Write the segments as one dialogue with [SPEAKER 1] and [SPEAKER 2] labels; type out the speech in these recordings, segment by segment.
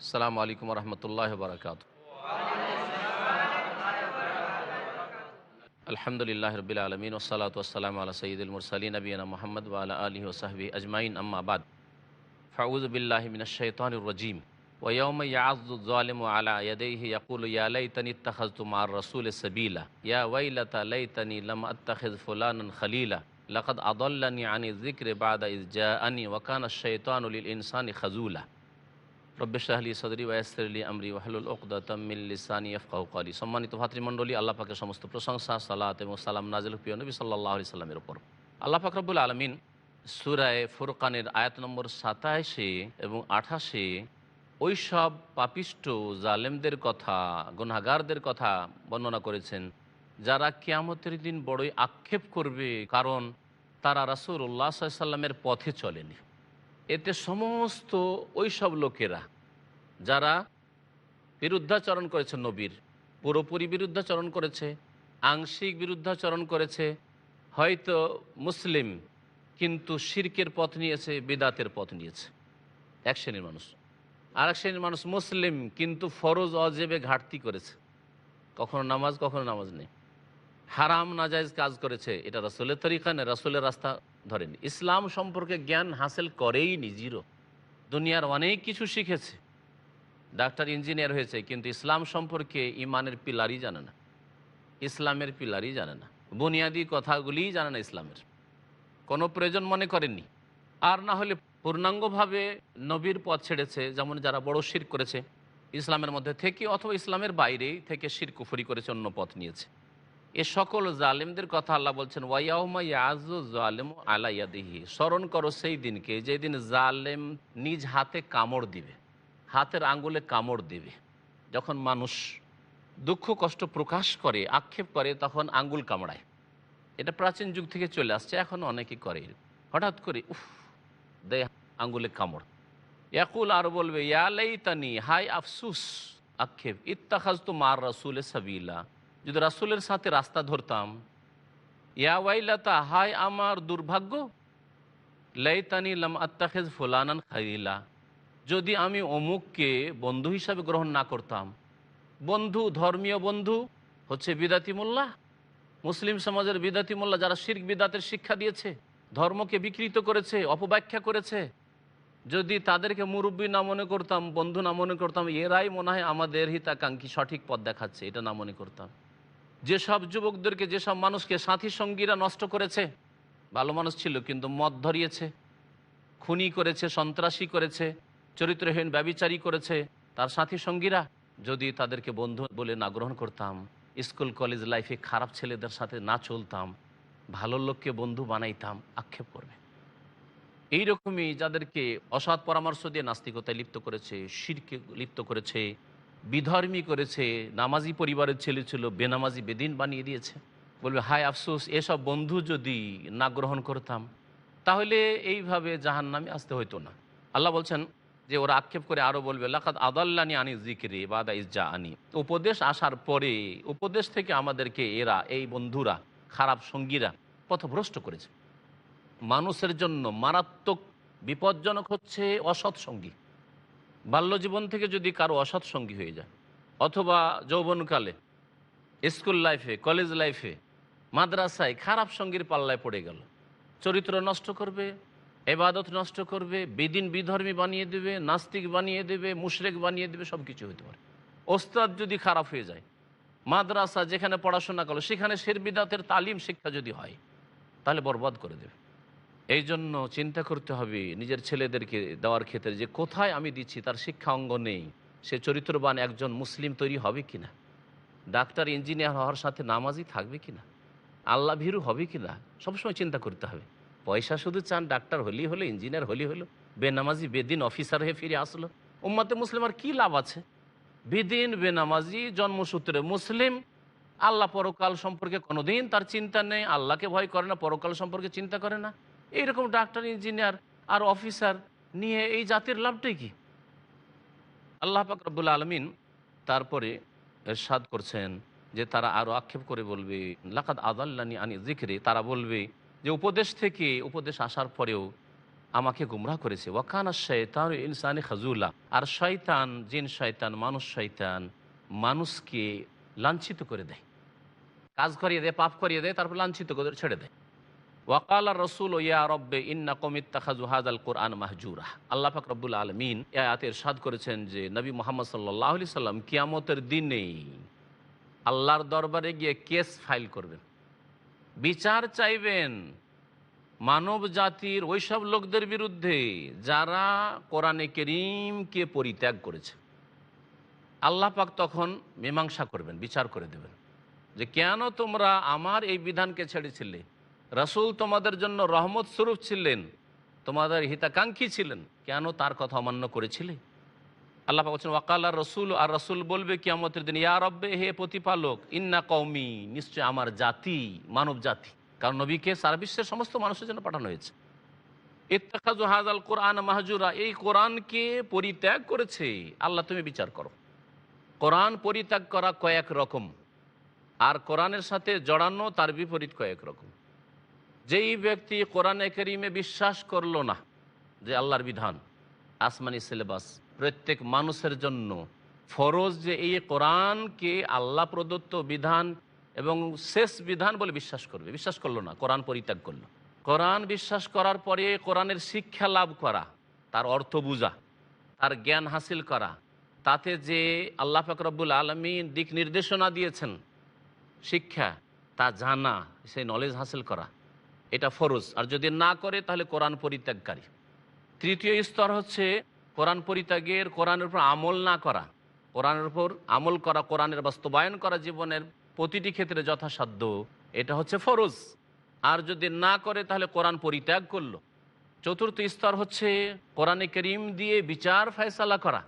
[SPEAKER 1] السلام عليكم ورحمة الله وبركاته. الحمد لله رب العالمين والصلاة والسلام على سيد المرسلين نبينا محمد وعلى آله وصحبه أجمعين أما بعد. فأعوذ بالله من الشيطان الرجيم. ويوم يعظ الظالم على يديه يقول يا ليتني اتخذت مع الرسول سبيلا. يا ويلتى ليتني لم أتخذ فلانا خليلا. لقد أضلني عن الذكر بعد إذ جاءني وكان الشيطان للإنسان خذولا. রব্বে শাহলি সদরি ওয়াসরলি আমরি ওয়াহলুল ওকদাতামিল লিসানি ইফকাহু কালি সম্মানিত ভাতৃমণ্ডলী, আল্লাহ পাকের সমস্ত প্রশংসা, সালাত এবং সালাম নাজিল প্রিয় নবী সাল্লাহ আলি সাল্লামের ওপর আল্লাহ পাক রব্বুল আলমিন সুরায় ফুরকানের আয়াত নম্বর সাতাশে এবং আঠাশে ওই সব পাপিষ্ট জালেমদের কথা গুনাগারদের কথা বর্ণনা করেছেন, যারা কিয়ামতের দিন বড়ই আক্ষেপ করবে, কারণ তারা রাসুল উল্লাহ সাল্লামের পথে চলেনি। এতে সমস্ত ওই সব লোকেরা যারা বিরুদ্ধাচরণ করেছে নবীর, পুরোপুরি বিরুদ্ধাচরণ করেছে, আংশিক বিরুদ্ধাচরণ করেছে, হয়তো মুসলিম, কিন্তু শির্কের পথ নিয়েছে, বিদাতের পথ নিয়েছে। এক শ্রেণির মানুষ। আর এক শ্রেণির মানুষ মুসলিম, কিন্তু ফরজ, অজেবে ঘাটতি করেছে। কখনো নামাজ কখনো নামাজ নেই। হারাম নাজাইজ কাজ করেছে। এটা রাসুলের তরিকা নেই রাসুলের রাস্তা ধরেনি। ইসলাম সম্পর্কে জ্ঞান হাসিল করেই নি জিরো। দুনিয়ার অনেক কিছু শিখেছে। ডাক্তার, ইঞ্জিনিয়ার হয়েছে, কিন্তু ইসলাম সম্পর্কে ইমানের পিলারই জানে না। ইসলামের পিলারই জানে না। বুনিয়াদি কথাগুলিই জানে না ইসলামের। কোনো প্রয়োজন মনে করেননি। আর না হলে পূর্ণাঙ্গভাবে নবীর পথ ছেড়েছে, যেমন যারা বড় শির করেছে, ইসলামের মধ্যে থেকে অথবা ইসলামের বাইরেই থেকে শির কুফরি করেছে, অন্য পথ নিয়েছে। এ সকল জালেমদের কথা আল্লাহ বলছেন ওয়াইয়াউমা ইয়াজু জালেম আলাইয়াদিহি স্মরণ করো সেই দিনকে, যেদিন জালেম নিজ হাতে কামড় দিবে। হাতের আঙ্গুলে কামড় দেবে। যখন মানুষ দুঃখ, কষ্ট প্রকাশ করে, আক্ষেপ করে, তখন আঙ্গুল কামড়ায়। এটা প্রাচীন যুগ থেকে চলে আসছে, এখন অনেকে করে। হঠাৎ করে, উফ দেয় আঙ্গুলে কামড়। ইয়াকুল আর বলবে ইয়ালাই তানি হাই আফসুস, আক্ষেপ ইত্তাখাজ তো মার রাসুল সাবিলা। যদি রাসুলের সাথে রাস্তা ধরতাম, ইয়া ওয়াইলাতা, হাই আমার দুর্ভাগ্য, লাইতানি লাম আত্তাখেজ ফুলানান খাইলা। যদি আমি অমুককে বন্ধু হিসাবে গ্রহণ না করতাম, বন্ধু, ধর্মীয় বন্ধু হচ্ছে বিদাতি মোল্লা। মুসলিম সমাজের বিদাতি মোল্লা যারা শির্ক বিদাতের শিক্ষা দিয়েছে, ধর্মকে বিকৃত করেছে, অপব্যাখ্যা করেছে, যদি তাদেরকে মুরব্বী না মনে করতাম, বন্ধু না মনে করতাম, এরাই মনে হয় আমাদের হিতাকাঙ্ক্ষী সঠিক পথ দেখাচ্ছে, এটা না মনে করতাম। যেসব যুবকদেরকে, যেসব মানুষকে সাথী সঙ্গীরা নষ্ট করেছে, ভালো মানুষ ছিল কিন্তু মদ ধরিয়েছে, খুনি করেছে, সন্ত্রাসী করেছে চরিত্রহীন ব্যবিচারী করেছে তার সাথী সঙ্গীরা। যদি তাদেরকে বন্ধু বলে না গ্রহণ করতাম, স্কুল, কলেজ লাইফে খারাপ ছেলেদের সাথে না চলতাম, ভালো লোককে বন্ধু বানাইতাম, আক্ষেপ করবে। এই রকমই যাদেরকে অসৎ পরামর্শ দিয়ে নাস্তিকতায় লিপ্ত করেছে, শিরকে লিপ্ত করেছে, বিধর্মী করেছে, নামাজি পরিবারের ছেলে ছিল, বেনামাজি বেদিন বানিয়ে দিয়েছে। বলবে, হায় আফসোস, এসব বন্ধু যদি না গ্রহণ করতাম, তাহলে এইভাবে জাহান নামে আসতে হইতো না। আল্লাহ বলছেন যে ওরা আক্ষেপ করে আরও বলবে লাকাত আদাল্লানি আনি জিকিরে বাদা ইজ্জা আনি উপদেশ আসার পরে, উপদেশ থেকে আমাদেরকে এরা, এই বন্ধুরা, খারাপ সঙ্গীরা পথভ্রষ্ট করেছে। মানুষের জন্য মারাত্মক বিপজ্জনক হচ্ছে অসৎ সঙ্গী। বাল্যজীবন থেকে যদি কারও অসৎ সঙ্গী হয়ে যায়, অথবা যৌবনকালে, স্কুল লাইফে, কলেজ লাইফে, মাদ্রাসায় খারাপ সঙ্গীর পাল্লায় পড়ে গেল, চরিত্র নষ্ট করবে এবাদত নষ্ট করবে, বেদিন বিধর্মী বানিয়ে দেবে, নাস্তিক বানিয়ে দেবে, মুশরেক বানিয়ে দেবে সব কিছু হতে পারে। ওস্তাদ যদি খারাপ হয়ে যায়, মাদ্রাসা যেখানে পড়াশোনা করল সেখানে শের বিদাতের তালিম শিক্ষা যদি হয়, তাহলে বরবাদ করে দেবে। এই জন্য চিন্তা করতে হবে, নিজের ছেলেদেরকে দেওয়ার ক্ষেত্রে যে কোথায় আমি দিচ্ছি, তার শিক্ষা অঙ্গ নেই। সে চরিত্রবান একজন মুসলিম তৈরি হবে কি না ডাক্তার, ইঞ্জিনিয়ার হওয়ার সাথে নামাজি থাকবে কি না আল্লাহ ভীরু হবে কি না সবসময় চিন্তা করতে হবে। পয়সা শুধু চান, ডাক্তার হলেই হলো, ইঞ্জিনিয়ার হলেই হলো, বেনামাজি, বেদিন অফিসার হয়ে ফিরে আসলো। উম্মাতে মুসলিম আর কী লাভ আছে? বেদিন, বেনামাজি, জন্মসূত্রে মুসলিম, আল্লাহ পরকাল সম্পর্কে কোনোদিন তার চিন্তা নেই, আল্লাহকে ভয় করে না, পরকাল সম্পর্কে চিন্তা করে না। এইরকম ডাক্তার, ইঞ্জিনিয়ার আর অফিসার নিয়ে এই জাতির লাভটাই কি? আল্লাহ পাক রব্বুল আলমিন তারপরে এরশাদ করছেন যে তারা আরও আক্ষেপ করে বলবে লাকাত আদাল্লানি আনি জিকরে তারা বলবে যে উপদেশ থেকে উপদেশ আসার পরেও আমাকে গুমরাহ করেছে। ওয়াকানা শয়তান ইনসানি খাজুল্লা আর শয়তান, জিন শয়তান, মানুষ শয়তান মানুষকে লাঞ্ছিত করে দেয়। কাজ করিয়ে দেয়, পাপ করিয়ে দেয়, তারপর লাঞ্ছিত করে ছেড়ে দেয়। ওয়াকাল রসুল, ইয়া রব্বে ইন্না কমিত্তাখাজু হাজাল কোরআন মাহজুরা। আল্লাহ ফাক রব্বুল আলমিন আয়াতের সাদ করেছেন যে, নবী মোহাম্মদ সাল্লাহ আলি সাল্লাম কিয়ামতের দিনেই আল্লাহর দরবারে গিয়ে কেস ফাইল করবেন। বিচার চাইবেন মানব জাতির ওইসব লোকদের বিরুদ্ধে যারা কোরআনে করিমকে পরিত্যাগ করেছে। আল্লাহ পাক তখন মীমাংসা করবেন, বিচার করে দেবেন যে কেন তোমরা আমার এই বিধানকে ছেড়েছিলে? রসুল তোমাদের জন্য রহমত স্বরূপ ছিলেন, তোমাদের হিতাকাঙ্ক্ষী ছিলেন, কেন তার কথা অমান্য করেছিলে? আল্লাহ বলছেন, ওয়াকাল আর রসুল আর রসুল বলবে কি কিয়ামতের দিন, ইয়া রব্বে, হে প্রতিপালক, ইন্না কৌমি নিশ্চয় আমার জাতি, মানব জাতি। কারণ নবীকে সারা বিশ্বের সমস্ত মানুষের জন্য পাঠানো হয়েছে। ইত্তাখাজু হাজাল কোরআন মাহজুরা এই কোরআনকে পরিত্যাগ করেছে। আল্লাহ, তুমি বিচার করো। কোরআন পরিত্যাগ করা কয়েক রকম, আর কোরআনের সাথে জড়ানো তার বিপরীত কয়েক রকম। যেই ব্যক্তি কোরআনে করিমে বিশ্বাস করল না যে আল্লাহর বিধান, আসমানি সিলেবাস প্রত্যেক মানুষের জন্য। ফরজ যে এই কোরআনকে আল্লাহ প্রদত্ত বিধান এবং শেষ বিধান বলে বিশ্বাস করবে। বিশ্বাস করল না, কোরআন পরিত্যাগ করল। কোরআন বিশ্বাস করার পরে কোরআনের শিক্ষা লাভ করা, তার অর্থ বুঝা, তার জ্ঞান হাসিল করা, তাতে যে আল্লাহ ফাকরবুল আলমিন দিক নির্দেশনা দিয়েছেন, শিক্ষা, তা জানা, সেই নলেজ হাসিল করা, এটা ফরজ। আর যদি না করে তাহলে কোরআন পরিত্যাগকারী। তৃতীয় স্তর হচ্ছে কোরআন পরিত্যাগের, কোরআনের উপর আমল না করা, কোরআনের উপর আমল করা, কোরআনের বাস্তবায়ন করা জীবনের প্রতিটি ক্ষেত্রে যথাসাধ্য, এটা হচ্ছে ফরজ। আর যদি না করে, তাহলে কোরআন পরিত্যাগ করল। চতুর্থ স্তর হচ্ছে কোরআনে করিম দিয়ে বিচার ফয়সালা করা।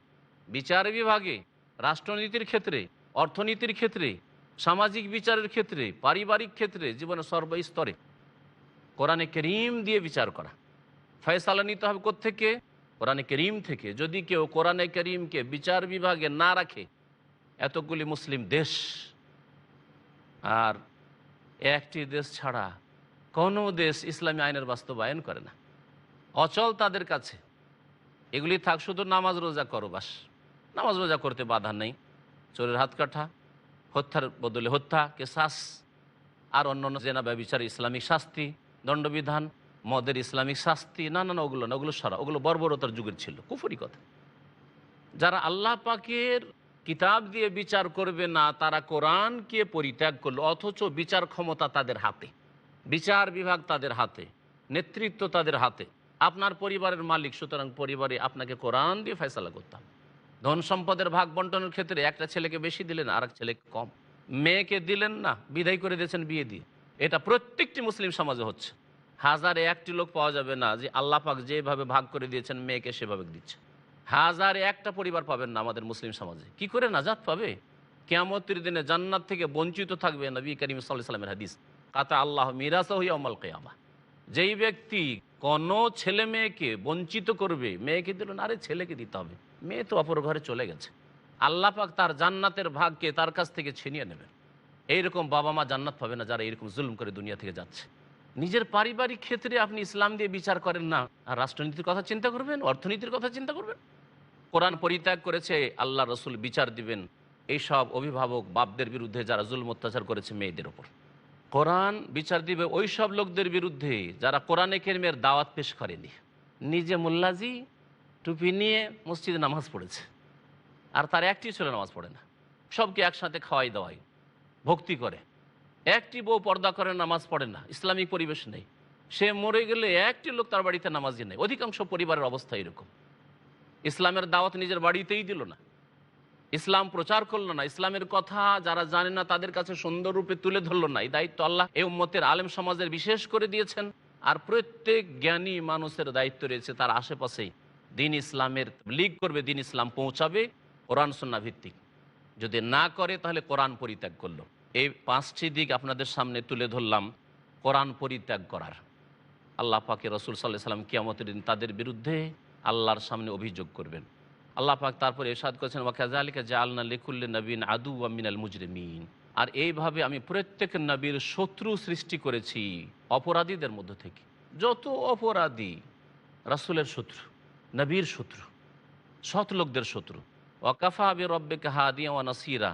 [SPEAKER 1] বিচার বিভাগে, রাষ্ট্রনীতির ক্ষেত্রে, অর্থনীতির ক্ষেত্রে, সামাজিক বিচারের ক্ষেত্রে, পারিবারিক ক্ষেত্রে, জীবনের সর্বস্তরে কোরআনে করিম দিয়ে বিচার করা। ফয়সালা নিতে হবে কোত্থেকে? কোরআনে করিম থেকে যদি কেউ কোরআনে করিমকে বিচার বিভাগে না রাখে, এতগুলি মুসলিম দেশ, আর একটি দেশ ছাড়া কোনো দেশ ইসলামী আইনের বাস্তবায়ন করে না। অচল তাদের কাছে। এগুলি থাক, শুধু নামাজ রোজা করো বাস। নামাজ রোজা করতে বাধা নেই। চোরের হাত কাঠা হত্যার বদলে হত্যা, কেসাস, আর অন্য অন্য জেনা ব্যবচার, ইসলামিক শাস্তি, দণ্ডবিধান মদের ইসলামিক শাস্তি, না না না, ওগুলো না, ওগুলো সারা, ওগুলো বর্বরতার যুগের ছিল, কুফরি কথা। যারা আল্লাহ পাকের কিতাব দিয়ে বিচার করবে না, তারা কোরআনকে পরিত্যাগ করল, অথচ বিচার ক্ষমতা তাদের হাতে, বিচার বিভাগ তাদের হাতে, নেতৃত্ব তাদের হাতে। আপনার পরিবারের মালিক, সুতরাং পরিবারে আপনাকে কোরআন দিয়ে ফয়সালা করতাম ধন সম্পদের ভাগ বন্টনের ক্ষেত্রে একটা ছেলেকে বেশি দিলেন আর এক ছেলেকে কম। মেয়েকে দিলেন না, বিদায় করে দিয়েছেন বিয়ে দিয়ে। এটা প্রত্যেকটি মুসলিম সমাজে হচ্ছে। হাজারে একটি লোক পাওয়া যাবে না যে আল্লাহ পাক যেভাবে ভাগ করে দিয়েছেন, মেয়েকে সেভাবে দিচ্ছে। হাজারে একটা পরিবার পাবেন না আমাদের মুসলিম সমাজে। কি করে নাজাত পাবে? কেয়ামতের দিনে জান্নাত থেকে বঞ্চিত থাকবে নবী করিম সাল্লাহ সাল্লামের হাদিস। কাতা আল্লাহ মিরাসা হইয়া অমল কেয়ামা। যেই ব্যক্তি কোনো ছেলে মেয়েকে বঞ্চিত করবে, মেয়েকে দিল না, আরে ছেলেকে দিতে হবে। মেয়ে তো অপর ঘরে চলে গেছে। আল্লাহ পাক তার জান্নাতের ভাগকে তার কাছ থেকে ছিনিয়ে নেবেন। এইরকম বাবা মা জান্নাত পাবে না যারা এরকম জুলুম করে দুনিয়া থেকে যাচ্ছে। নিজের পারিবারিক ক্ষেত্রে আপনি ইসলাম দিয়ে বিচার করেন না, আর রাষ্ট্রনীতির কথা চিন্তা করবেন, অর্থনীতির কথা চিন্তা করবেন। কোরআন পরিত্যাগ করেছে, আল্লাহ রসুল বিচার দিবেন। এইসব অভিভাবক বাপদের বিরুদ্ধে যারা জুলুম অত্যাচার করেছে মেয়েদের ওপর কোরআন বিচার দিবে ওই সব লোকদের বিরুদ্ধে যারা কোরআনে কেরমের দাওয়াত পেশ করেনি। নিজে মোল্লাজি টুপি নিয়ে মসজিদে নামাজ পড়েছে। আর তার একটি ছেলে নামাজ পড়ে না। সবকে একসাথে খাওয়াই দাওয়াই ভক্তি করে। একটি বউ পর্দা করে নামাজ পড়ে না, ইসলামিক পরিবেশ নেই। সে মরে গেলে একটি লোক তার বাড়িতে নামাজি নেই। অধিকাংশ পরিবারের অবস্থা এরকম। ইসলামের দাওয়াত নিজের বাড়িতেই দিল না। ইসলাম প্রচার করল না। ইসলামের কথা যারা জানে না, তাদের কাছে সুন্দর রূপে তুলে ধরলো না। এই দায়িত্ব আল্লাহ এই উম্মতের আলেম সমাজের বিশেষ করে দিয়েছেন। আর প্রত্যেক জ্ঞানী মানুষের দায়িত্ব রয়েছে তার আশেপাশেই। দিন ইসলামের লিগ করবে, দিন ইসলাম পৌঁছাবে। কোরআন সন্না ভিত্তিক। যদি না করে, তাহলে কোরআন পরিত্যাগ করল। এই পাঁচটি দিক আপনাদের সামনে তুলে ধরলাম কোরআন পরিত্যাগ করার। আল্লাহ পাকে রসুল সাল্লাহ সাল্লাম কিয়ামতের দিন তাদের বিরুদ্ধে আল্লাহর সামনে অভিযোগ করবেন। আল্লাহ পাক তারপরে এরশাদ করেছেন ওয়াকাজালিকা জালনা লিকুল্লি নবীন আদু মিনাল মুজরিমিন। আর এইভাবে আমি প্রত্যেক নবীর শত্রু সৃষ্টি করেছি অপরাধীদের মধ্য থেকে। যত অপরাধী রাসুলের শত্রু, নবীর শত্রু, সৎ লোকদের শত্রু। ওয়াকাফা আবি রব্বেকে হাদিয়া ওয়া নাসিরা।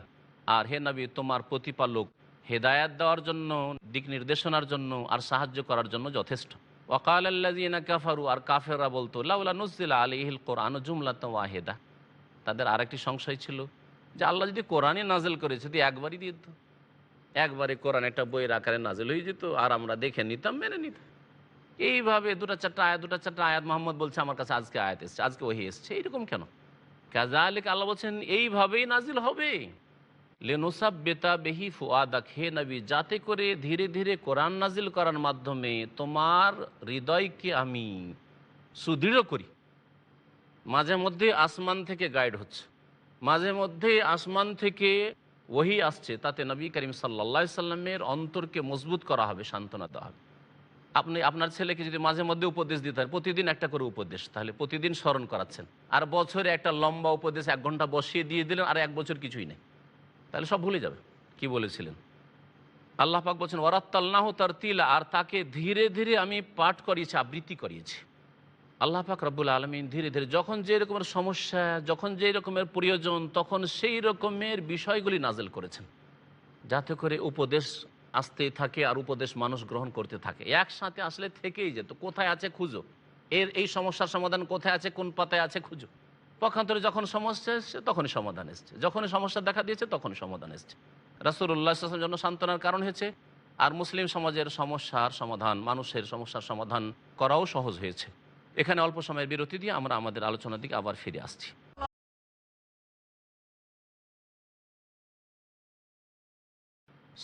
[SPEAKER 1] আর হে নবী, তোমার প্রতিপালক হেদায়াত দেওয়ার জন্য, দিক নির্দেশনার জন্য আর সাহায্য করার জন্য যথেষ্ট। ওয়াকাল আল্লাজিনা কাফারু, আর কাফেররা বলতো, লাউলা নুজিলা আলিহিল কোরআন জুমলাত ওয়াহেদা। তাদের আরেকটি সংশয় ছিল যে আল্লাহ যদি কোরআনে নাজেল করেছে যদি একবারই দিত, একবারে কোরআন একটা বইয়ের আকারে নাজেল হয়ে যেত আর আমরা দেখে নিতাম, মেনে নিতাম। এইভাবে দুটা চারটা আয়াত, দুটা চারটা আয়াত মোহাম্মদ বলছে, আমার কাছে আজকে আয়াত এসছে, আজকে ওহি এসছে। এইরকম কেন? কাজা আলিক আল্লাহ বলছেন, এইভাবেই নাজিল হবে। লেনুসাব বেতা বেহি ফুয়াদাক হে নবী, যাতে করে ধীরে ধীরে কোরআন নাজিল করার মাধ্যমে তোমার হৃদয়কে আমি সুদৃঢ় করি। মাঝে মধ্যে আসমান থেকে গাইড হচ্ছে। মাঝে মধ্যে আসমান থেকে ওহি আসছে, তাতে নবী করিম সাল্লা সাল্লামের অন্তরকে মজবুত করা হবে, সান্ত্বনা দেওয়া হবে। আপনি, আপনার ছেলেকে যদি মাঝে মধ্যে উপদেশ দিতে হয়, প্রতিদিন একটা করে উপদেশ, তাহলে প্রতিদিন স্মরণ করাচ্ছেন। আর বছরে একটা লম্বা উপদেশ এক ঘণ্টা বসিয়ে দিয়ে দিলেন, আর এক বছর কিছুই নেই। তাহলে সব ভুলে যাবে। কি বলেছিলেন? আল্লাহ পাক বলছেন ওরাত্তাল্লাহ তার তিলা আর তাকে ধীরে ধীরে আমি পাঠ করিয়েছি, আবৃত্তি করিয়েছি। আল্লাহ পাক রব্বুল আলমিন ধীরে ধীরে যখন যে রকমের সমস্যা, যখন যে রকমের প্রয়োজন, তখন সেই রকমের বিষয়গুলি নাজেল করেছেন। যাতে করে উপদেশ আসতে থাকে আর উপদেশ মানুষ গ্রহণ করতে থাকে। একসাথে আসলে থেকেই যেত। কোথায় আছে খুঁজো? এর এই সমস্যার সমাধান কোথায় আছে? কোন পাতায় আছে খুঁজো? পক্ষান্তরে যখন সমস্যা এসছে, তখনই সমাধান এসছে। যখনই সমস্যা দেখা দিয়েছে, তখনই সমাধান এসছে। রাসুল্লাহ জন্য সান্ত্বনার কারণ হয়েছে, আর মুসলিম সমাজের সমস্যার সমাধান, মানুষের সমস্যার সমাধান করাও সহজ হয়েছে। এখানে অল্প সময়ের বিরতি দিয়ে আমরা আমাদের আলোচনার দিকে আবার ফিরে আসছি।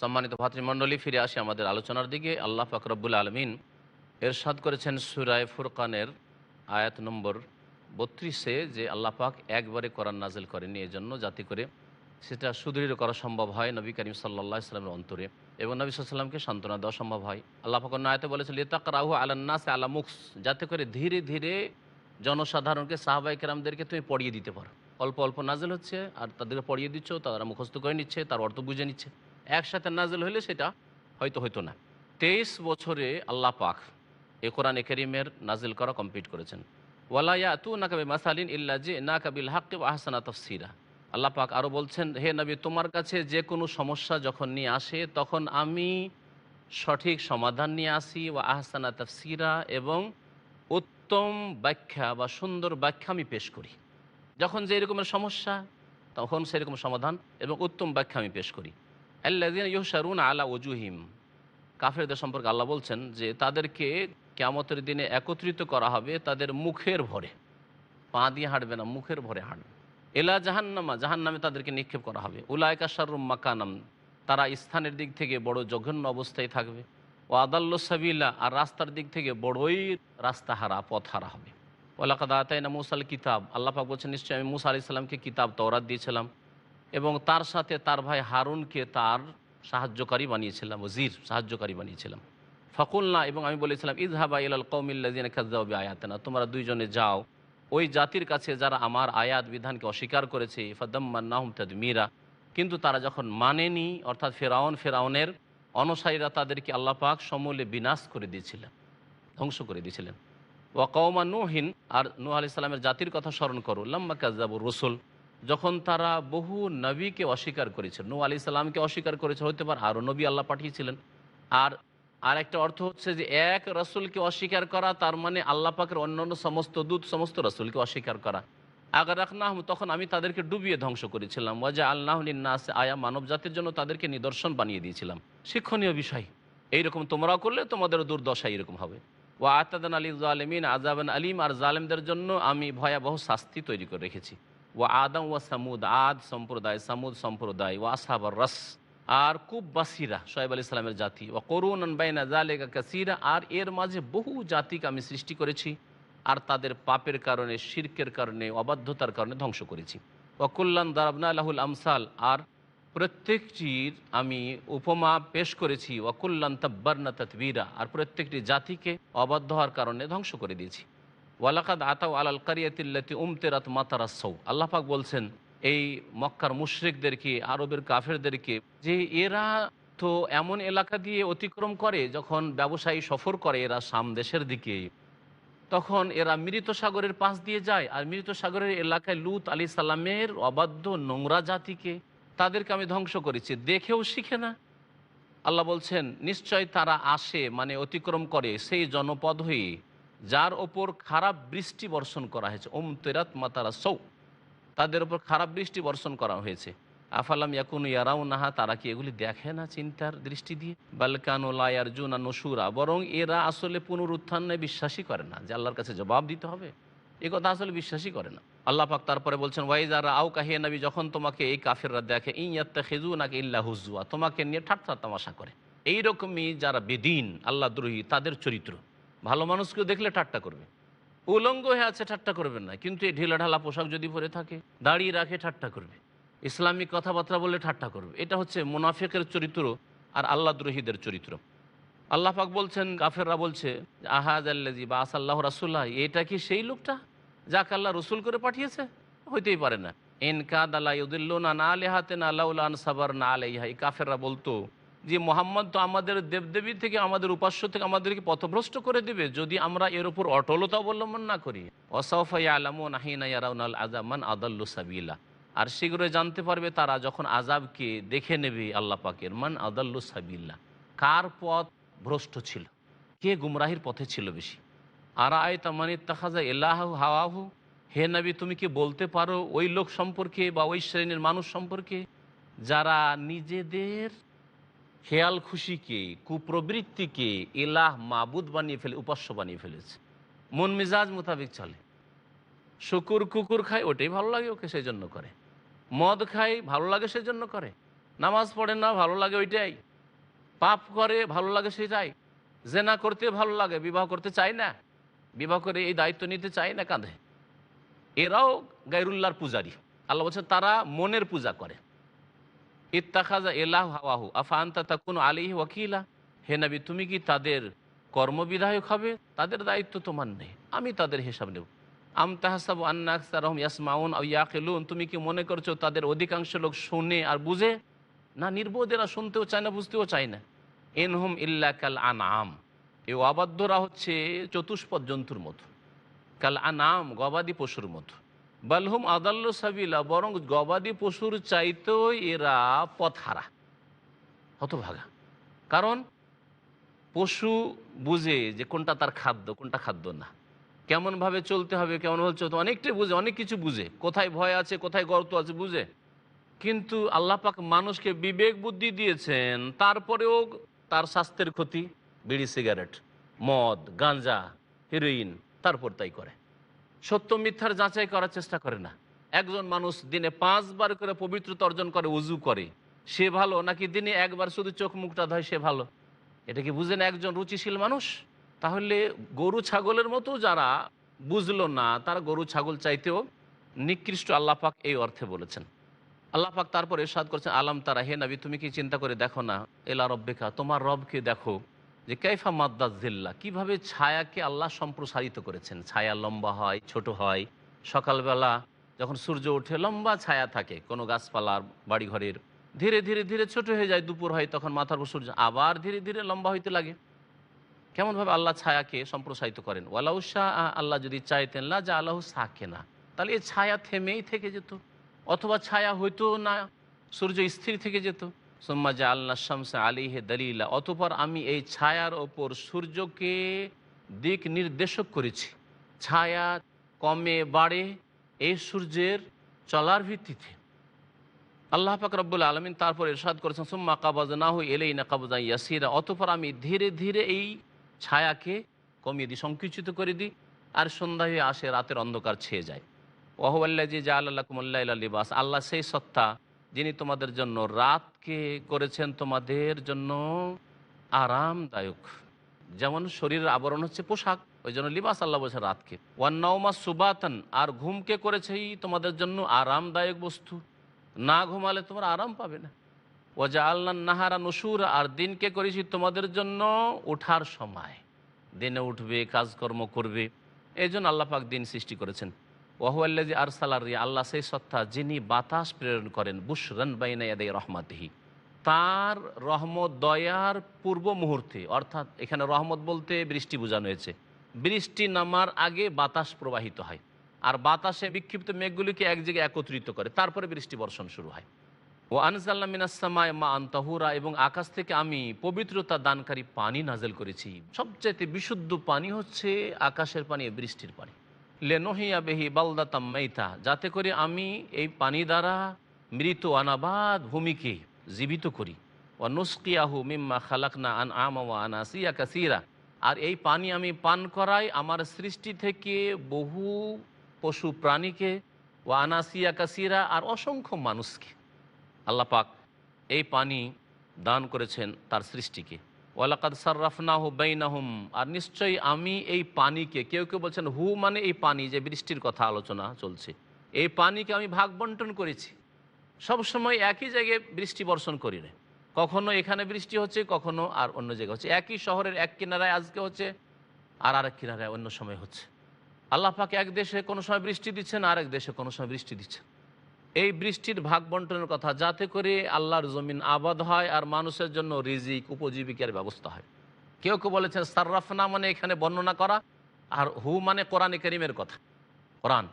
[SPEAKER 1] সম্মানিত ভাতৃমণ্ডলী, ফিরে আসি আমাদের আলোচনার দিকে। আল্লাহ ফাকরবুল আলমিন এরশাদ করেছেন সুরায় ফুরকানের আয়াত নম্বর বত্রিশে যে আল্লাহ পাক একবারে কোরআন নাজেল করেনি এই জন্য যাতে করে সেটা সুদৃঢ় করা সম্ভব হয় নবী করিম সাল্লা ইসলামের অন্তরে। এবং নবী সাল্লামকে সান্ত্বনা দেওয়া সম্ভব হয়। আল্লাহ পাক আয়তে বলেছে লিতাক রাহু আলান্নাস আলা মুখস যাতে করে ধীরে ধীরে জনসাধারণকে সাহাবাই কেরামদেরকে তুমি পড়িয়ে দিতে পারো। অল্প অল্প নাজেল হচ্ছে, আর তাদেরকে পড়িয়ে দিচ্ছ, তারা মুখস্থ করে নিচ্ছে, তার অর্থ বুঝে নিচ্ছে। একসাথে নাজেল হলে সেটা হয়তো হয়তো না। তেইশ বছরে আল্লাহ পাক এ কোরআন করিমের নাজিল করা কমপ্লিট করেছেন। ওয়ালাইয়া তু নাকাবে মাসালিন ইল্লা যে না কাবিল হাক্কে আহসানা তফসিরা আল্লাহ পাক আরও বলছেন, হে নবী, তোমার কাছে যে কোনো সমস্যা যখন নিয়ে আসে, তখন আমি সঠিক সমাধান নিয়ে আসি ও আহসানা তফসিরা, এবং উত্তম ব্যাখ্যা বা সুন্দর ব্যাখ্যা আমি পেশ করি। যখন যে রকমের সমস্যা, তখন সেরকম সমাধান এবং উত্তম ব্যাখ্যা আমি পেশ করি। আল্লাদিন ইহসারুন আলা ওজুহিম কাফেরদের সম্পর্কে আল্লাহ বলছেন যে, তাদেরকে কেমতের দিনে একত্রিত করা হবে তাদের মুখের ভরে। পা দিয়ে হাঁটবে না, মুখের ভরে হাঁটবে। এলা জাহান্নামা, জাহান্নামে তাদেরকে নিক্ষেপ করা হবে। উলায়কা শারুম মাকানাম, তারা স্থানের দিক থেকে বড় জঘন্য অবস্থায় থাকবে। ও আদাল্ল সাবিল্লা আর রাস্তার দিক থেকে বড়ই রাস্তা হারা, পথ হারা হবে। ওলাকাদ আতাইনা মুসাল কিতাব, আল্লাহ পাক বলছেন নিশ্চয়ই আমি মুসা আলি সাল্লামকে কিতাব, তওরাত দিয়েছিলাম এবং তার সাথে তার ভাই হারুনকে তার সাহায্যকারী বানিয়েছিলাম ওজির সাহায্যকারী বানিয়েছিলাম। ফকুল্লা এবং আমি বলেছিলাম ইজহাবা ইলাল কৌমিল্লাজিন খাজাউবি আয়াতেনা তোমরা দুইজনে যাও। ওই জাতির কাছে যারা আমার আয়াত বিধানকে অস্বীকার করেছে, ফদম্মান্নাহম তদমিরা কিন্তু তারা যখন মানেনি, অর্থাৎ ফেরাউন, ফেরাউনের অনুসারীরা তাদেরকে আল্লাহ পাক সমূলে বিনাশ করে দিয়েছিলেন, ধ্বংস করে দিয়েছিলেন। ওয়া কৌমা নুহিন, আর নূহ আলি সাল্লামের জাতির কথা স্মরণ করো লম্বা কাজাবুর রসুল যখন তারা বহু নবীকে অস্বীকার করেছে নু আলি সাল্লামকে অস্বীকার করেছে হতে পারে আরও নবী আল্লাহ পাঠিয়েছিলেন। আর আর একটা অর্থ হচ্ছে যে এক রসুলকে অস্বীকার করা, তার মানে আল্লাহ পাকের অন্যান্য সমস্ত দূত, সমস্ত রসুলকে অস্বীকার করা। আগার রাখনা তখন আমি তাদেরকে ডুবিয়ে ধ্বংস করেছিলাম। ওয়াজা আল্লাহ নাস আয়া মানব জাতির জন্য তাদেরকে নিদর্শন বানিয়ে দিয়েছিলাম। শিক্ষণীয় বিষয়। এইরকম তোমরাও করলে, তোমাদের দুর্দশা এরকম হবে। ও আতাদান আলী জালেমিন আজাবান আলিম, আর জালেমদের জন্য আমি ভয়াবহ শাস্তি তৈরি করে রেখেছি। ও আদম ও সামুদ, আদ সম্প্রদায়, সামুদ সম্প্রদায় ও আসাবার রস আর কুববাসিরা সোহেব আলি সালামের জাতি। ও করুন বাইনা জালেগা কাসিরা, আর এর মাঝে বহু জাতিকে আমি সৃষ্টি করেছি, আর তাদের পাপের কারণে, শির্কের কারণে, অবাধ্যতার কারণে ধ্বংস করেছি। ওকুল্লান দারাবনা আলাহুল আমসাল, আর প্রত্যেকটির আমি উপমা পেশ করেছি। ওকুল্লান তাব্বারনা তৎবীরা আর প্রত্যেকটি জাতিকে অবাধ্য হওয়ার কারণে ধ্বংস করে দিয়েছি। ওয়ালাকাদ আতাও আলাল কারিয়াতিল্লাতি উমতেরাত মাতারাসৌ আল্লাহাক বলছেন এই মক্কার মুশরিকদেরকে, আরবের কাফেরদেরকে, যে এরা তো এমন এলাকা দিয়ে অতিক্রম করে যখন ব্যবসায়ী সফর করে এরা সাম দেশের দিকে, তখন এরা মৃত সাগরের পাশ দিয়ে যায়। আর মৃত সাগরের এলাকায় লুত আলী সাল্লামের অবাধ্য নোংরা জাতিকে তাদেরকে আমি ধ্বংস করেছি। দেখেও শিখে না। আল্লাহ বলছেন, নিশ্চয় তারা আসে মানে অতিক্রম করে সেই জনপদ হয়ে, যার ওপর খারাপ বৃষ্টি বর্ষণ করা হয়েছে। ওম তেরাত মাতারা সৌ। তাদের ওপর খারাপ দৃষ্টি বর্ষণ করা হয়েছে। আফালাম ইয়াকুন ইয়ারাও নাহা তারা কি এগুলি দেখে না চিন্তার দৃষ্টি দিয়ে? বালকানো লায়ারজুনা নসুরা, বরং এরা আসলে পুনরুত্থানে বিশ্বাসই করে না যে আল্লাহর কাছে জবাব দিতে হবে। এ কথা আসলে বিশ্বাসই করে না। আল্লাহ পাক তারপরে বলছেন ওয়াইজারা আও কাহিয়ে নবী, যখন তোমাকে এই কাফেররা দেখে ইয়াত্তা খেজু নাকি ইল্লা হুজুয়া তোমাকে নিয়ে ঠাট্টা তামাশা করে। এইরকমই যারা বেদিন, আল্লাহ দ্রোহী, তাদের চরিত্র। ভালো মানুষকেও দেখলে ঠাট্টা করবে। উলঙ্গ হয়ে আছে, ঠাট্টা করবেন না। কিন্তু এই ঢিলা ঢালা পোশাক যদি পরে থাকে দাঁড়িয়ে রাখে, ঠাট্টা করবে। ইসলামিক কথাবার্তা বলে ঠাট্টা করবে। এটা হচ্ছে মুনাফিকের চরিত্র আর আল্লাহ দ্রোহীদের চরিত্র। আল্লাহ পাক বলছেন, কাফেররা বলছে আহাজ আল্লাজি বা আসাল্লাহ রাসুল্লাহ এটা কি সেই লোকটা যাকে আল্লাহ রসুল করে পাঠিয়েছে? হইতেই পারে না। এন কাদ আল্লাহ ইউদুল্লা না আলেহাতে না আল্লাহ সাবার না আলাইহা। এই কাফেররা বলতো যে মোহাম্মদ তো আমাদের দেবদেবী থেকে, আমাদের উপাস্য থেকে আমাদেরকে পথভ্রষ্ট করে দেবে যদি আমরা এর উপর অটলতা অবলম্বন না করি। সাবিলা। আর শীঘ্রই জানতে পারবে তারা যখন আজাবকে দেখে নেবে আল্লাহ পাকের, মান আদাল্লু সাবিল্লা কার পথ ভ্রষ্ট ছিল? কে গুমরাহির পথে ছিল বেশি? আর আয় তামানি তাহাজা এলাহ হাওয়াহু? হে নবী, তুমি কি বলতে পারো ওই লোক সম্পর্কে বা ওই শ্রেণির মানুষ সম্পর্কে? যারা নিজেদের খেয়াল খুশিকে কুপ্রবৃত্তিকে এলাহ, মাবুদ বানিয়ে ফেলে, উপাস্য বানিয়ে ফেলেছে। মন মেজাজ মোতাবেক চলে। শুকুর কুকুর খায়, ওটাই ভালো লাগে ওকে সেই জন্য করে। মদ খায়, ভালো লাগে সেই জন্য করে। নামাজ পড়ে না, ভালো লাগে ওইটাই। পাপ করে, ভালো লাগে সেটাই। জেনা করতে ভালো লাগে, বিবাহ করতে চায় না। বিবাহ করে এই দায়িত্ব নিতে চায় না, কাঁধে। এরাও গাইরুল্লাহর পূজারি। আল্লাহ বলছে তারা মনের পূজা করে। ইত্তাখাজা এলাহ হাওয়াহু। আফান্তা তাকুন আলী ওয়াকিলা? হে নবী, তুমি কি তাদের কর্মবিধায়ক হবে? তাদের দায়িত্ব তোমার নেই। আমি তাদের হিসাব নেব। আম তাহসাব আন্না আখতারহম ইয়াসমাউন ইয়াকেলুন? তুমি কি মনে করছ তাদের অধিকাংশ লোক শোনে আর বুঝে? না, নির্বোধেরা শুনতেও চায় না, বুঝতেও চায় না। এনহুম ইল্লা কাল আনাম এই অবাধ্যরা হচ্ছে চতুষ্পদ জন্তুর মতো। কাল আনাম গবাদি পশুর মতো। বালহুম আদাল্ল সাবিলা, বরং গবাদি পশুর চাইতেও এরা পথহারা, হতভাগা। কারণ পশু বুঝে যে কোনটা তার খাদ্য, কোনটা খাদ্য না। কেমনভাবে চলতে হবে কেমনভাবে চলতে অনেকটাই বুঝে, অনেক কিছু বুঝে। কোথায় ভয় আছে, কোথায় গর্ত আছে, বুঝে। কিন্তু আল্লাহ পাক মানুষকে বিবেক বুদ্ধি দিয়েছেন, তারপরেও তার স্বাস্থ্যের ক্ষতি, বিড়ি, সিগারেট, মদ গাঞ্জা হিরোইন, তারপর তাই করে। সত্য মিথ্যার যাচাই করার চেষ্টা করে না। একজন মানুষ দিনে পাঁচবার করে পবিত্রতা অর্জন করে, উজু করে, সে ভালো নাকি দিনে একবার শুধু চোখ মুখটা ধয়, সে ভালো? এটা কি বুঝেন একজন রুচিশীল মানুষ? তাহলে গরু ছাগলের মতো যারা বুঝলো না, তারা গরু ছাগল চাইতেও নিকৃষ্ট আল্লাহ পাক এই অর্থে বলেছেন। আল্লাহ পাক তারপর এরশাদ করছেন, আলাম তারা, হে নবী, তুমি কি চিন্তা করে দেখো না? এলা রব্বেকা, তোমার রবকে দেখো। যে কাইফা মাদ্দাজ জিল্লা, কীভাবে ছায়াকে আল্লাহ সম্প্রসারিত করেছেন? ছায়া লম্বা হয়, ছোট হয়। সকালবেলা যখন সূর্য ওঠে, লম্বা ছায়া থাকে। কোনো গাছপালার বাড়িঘরের ধীরে ধীরে ধীরে ছোট হয়ে যায়, দুপুর হয়, তখন মাথার উপর সূর্য আবার ধীরে ধীরে লম্বা হইতে লাগে। কেমনভাবে আল্লাহ ছায়াকে সম্প্রসারিত করেন? ওয়ালাউ শাহ আল্লাহ যদি চাইতেন, লা যা আল্লাহ সাকে না তাহলে এই ছায়া থেমেই থেকে যেত, অথবা ছায়া হইতো না, সূর্য স্থির থেকে যেত। সোম্মা জা আল্লাহ শামসা আলিহে দলিলা, অতপর আমি এই ছায়ার ওপর সূর্যকে দিক নির্দেশক করেছি। ছায়া কমে বাড়ে এই সূর্যের চলার ভিত্তিতে। আল্লাহ পাক রব্বুল আলমিন তারপর এরশাদ করেছেন, সুম্মা কাবাজ না হই এলেই না কাবাজা ইয়াসিরা, অতপর আমি ধীরে ধীরে এই ছায়াকে কমিয়ে দিই, সংকুচিত করে দিই, আর সন্ধ্যা হয়ে আসে, রাতের অন্ধকার ছেয়ে যায়। ওহবাল্লা যে জা আল্লাহ কুমল্লা লিবাস, আল্লাহ সেই সত্তা যিনি তোমাদের জন্য রাতকে করেছেন, তোমাদের জন্য আরামদায়ক। যেমন শরীরের আবরণ হচ্ছে পোশাক, ওই জন্য লিবাস আল্লাহ বলছে রাতকে। ওয়ান্নাউমা সুবাতন, আর ঘুমকে করেছেই তোমাদের জন্য আরামদায়ক বস্তু। না ঘুমালে তোমরা আরাম পাবে না। ওজা আল্লাহ নাহারা নসুর, আর দিনকে করেছি তোমাদের জন্য ওঠার সময়। দিনে উঠবে, কাজকর্ম করবে। এই জন্য আল্লাহ পাক দিন সৃষ্টি করেছেন। ওয়াহুয়াল্লাজি আরসালার আল্লাহ সেই সত্তা যিনি বাতাস প্রেরণ করেন, বুশরন বাইনায়াদে রহমাতিহি। তার রহমত, দয়ার পূর্ব মুহূর্তে, অর্থাৎ এখানে রহমত বলতে বৃষ্টি বোঝানো হয়েছে। বৃষ্টি নামার আগে বাতাস প্রবাহিত হয়। আর বাতাসে বিক্ষিপ্ত মেঘগুলিকে এক জায়গায় একত্রিত করে, তারপরে বৃষ্টি বর্ষণ শুরু হয়। ও আনজাল্লা মিনাসামায় মা আন্তাহুরা এবং আকাশ থেকে আমি পবিত্রতা দানকারী পানি নাজেল করেছি। সবচাইতে বিশুদ্ধ পানি হচ্ছে আকাশের পানি, বৃষ্টির পানি। লেনহিয়া বেহি বালদাতাম মেইতা, যাতে করে আমি এই পানি দ্বারা মৃত আনাবাদ ভূমিকে জীবিত করি। ও নুস্কিয়াহু মিম্মা খালাকনা আন আমা আনাসিয়া কাসিরা। আর এই পানি আমি পান করাই আমার সৃষ্টি থেকে বহু পশু প্রাণীকে ও আনাসিয়া কাসিরা আর অসংখ্য মানুষকে। আল্লাপাক এই পানি দান করেছেন তার সৃষ্টিকে। ওয়ালাকাদ সার্রাফনা হু বেইনাহুম। আর নিশ্চয়ই আমি এই পানিকে, কেউ কেউ বলছেন হু মানে এই পানি, যে বৃষ্টির কথা আলোচনা চলছে। এই পানিকে আমি ভাগ বন্টন করেছি। সব সময় একই জায়গায় বৃষ্টি বর্ষণ করি না। কখনো এখানে বৃষ্টি হচ্ছে, কখনো আর অন্য জায়গায় হচ্ছে। একই শহরের এক কিনারায় আজকে হচ্ছে, আর আরেক কিনারায় অন্য সময় হচ্ছে। আল্লাহ পাক এক দেশে কোনো সময় বৃষ্টি দিচ্ছেন, আর এক দেশে কোনো সময় বৃষ্টি দিচ্ছেন। এই বৃষ্টির ভাগ বন্টনের কথা, যাতে করে আল্লাহর জমিন আবাদ হয় আর মানুষের জন্য রিজিক, উপজীবিকার ব্যবস্থা হয়। কেউ কেউ বলেছেন, সার্রাফনা মানে এখানে বর্ণনা করা, আর হু মানে কোরআনে করিমের কথা, কোরআন।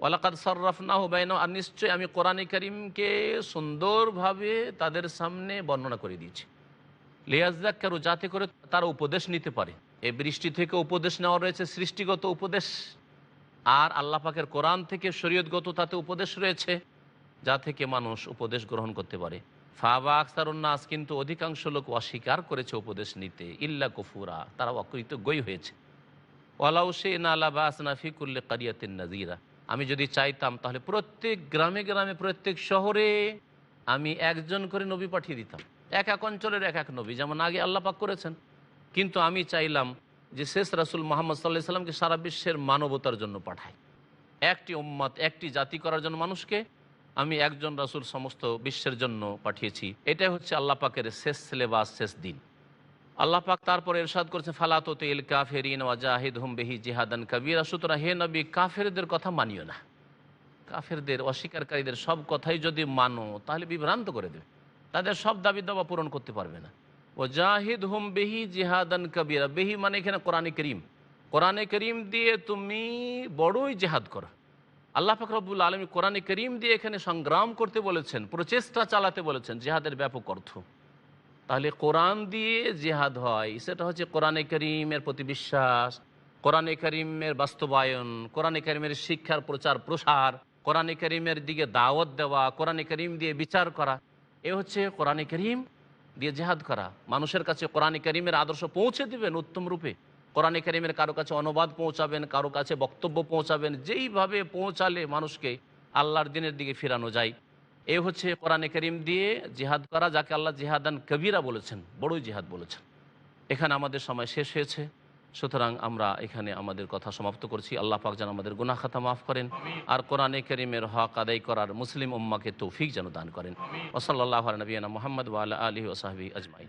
[SPEAKER 1] ওয়ালাকাদ সার্রাফনা হু বাইন, আর নিশ্চয়ই আমি কোরআনে করিমকে সুন্দরভাবে তাদের সামনে বর্ণনা করে দিয়েছি। লিয়াজাক্কারু যাতে করে তারা উপদেশ নিতে পারে। এই বৃষ্টি থেকে উপদেশ নেওয়া রয়েছে, সৃষ্টিগত উপদেশ। আর আল্লাহ পাকের কোরআন থেকে শরীয়তগত তাতে উপদেশ রয়েছে। যা থেকে মানুষ উপদেশ গ্রহণ করতে পারে। ফাবা আখতারুন্নাস কিন্তু অধিকাংশ লোক অস্বীকার করেছে উপদেশ নিতে। ইল্লা কুফুরা, তারা অকৃত গই হয়েছে। ওয়ালাউ সে নালাবাসনা ফিকুল্লে কারিয়াতিন নাজিরা আমি যদি চাইতাম তাহলে প্রত্যেক গ্রামে গ্রামে, প্রত্যেক শহরে আমি একজন করে নবী পাঠিয়ে দিতাম। এক এক অঞ্চলের এক এক নবী, যেমন আগে আল্লাহ পাক করেছেন। কিন্তু আমি চাইলাম যে শেষ রাসুল মোহাম্মদ সাল্লাহ সাল্লামকে সারা বিশ্বের মানবতার জন্য পাঠায়। একটি উম্মত, একটি জাতি করার জন্য মানুষকে আমি একজন রাসুল সমস্ত বিশ্বের জন্য পাঠিয়েছি। এটাই হচ্ছে আল্লাহ পাকের শেষ সিলেবাস, শেষ দিন। আল্লাহ পাক তারপরে এরশাদ করেছে ফালাতো তেল কাফেরিন ওয়াজাহিদ হুম বেহি জিহাদান কাবিরা। সুতরাং হে নবী, কাফেরদের কথা মানিও না। কাফেরদের, অস্বীকারীদের সব কথাই যদি মানো, তাহলে বিভ্রান্ত করে দেবে। তাদের সব দাবি দাবা পূরণ করতে পারবে না। ও জাহিদ হুম বেহি জিহাদান কবিরা। বেহি মানে এখানে কোরআনে করিম। কোরআনে করিম দিয়ে তুমি বড়ই জেহাদ করো। আল্লাহ ফকরবুল আলমী কোরআনে করিম দিয়ে এখানে সংগ্রাম করতে বলেছেন, প্রচেষ্টা চালাতে বলেছেন, জেহাদের ব্যাপক অর্থ। তাহলে কোরআন দিয়ে জেহাদ হয়, সেটা হচ্ছে কোরআনে করিমের প্রতি বিশ্বাস, কোরআনে করিমের বাস্তবায়ন, কোরআনে করিমের শিক্ষার প্রচার প্রসার, কোরআনে করিমের দিকে দাওয়াত দেওয়া, কোরআনে করিম দিয়ে বিচার করা, এ হচ্ছে কোরআনে করিম দিয়ে জেহাদ করা। মানুষের কাছে কোরআনে করিমের আদর্শ পৌঁছে দিবেন উত্তম রূপে। কোরআনে করিমের কারও কাছে অনুবাদ পৌঁছাবেন, কারও কাছে বক্তব্য পৌঁছাবেন, যেইভাবে পৌঁছালে মানুষকে আল্লাহর দিনের দিকে ফেরানো যায়। এ হচ্ছে কোরআনে করিম দিয়ে জিহাদ করা, যাকে আল্লাহ জিহাদান কবিরা বলেছেন, বড়ই জিহাদ বলেছেন। এখানে আমাদের সময় শেষ হয়েছে। সুতরাং আমরা এখানে আমাদের কথা সমাপ্ত করছি। আল্লাহ পাক যেন আমাদের গুনাহ খাতা মাফ করেন আর কোরআনে করিমের হক আদায় করার মুসলিম উম্মাকে তৌফিক যেন দান করেন। ওসল্লাহ নবীনা মোহাম্মদ ওয়াল আলী ওসাহাবি আজমাই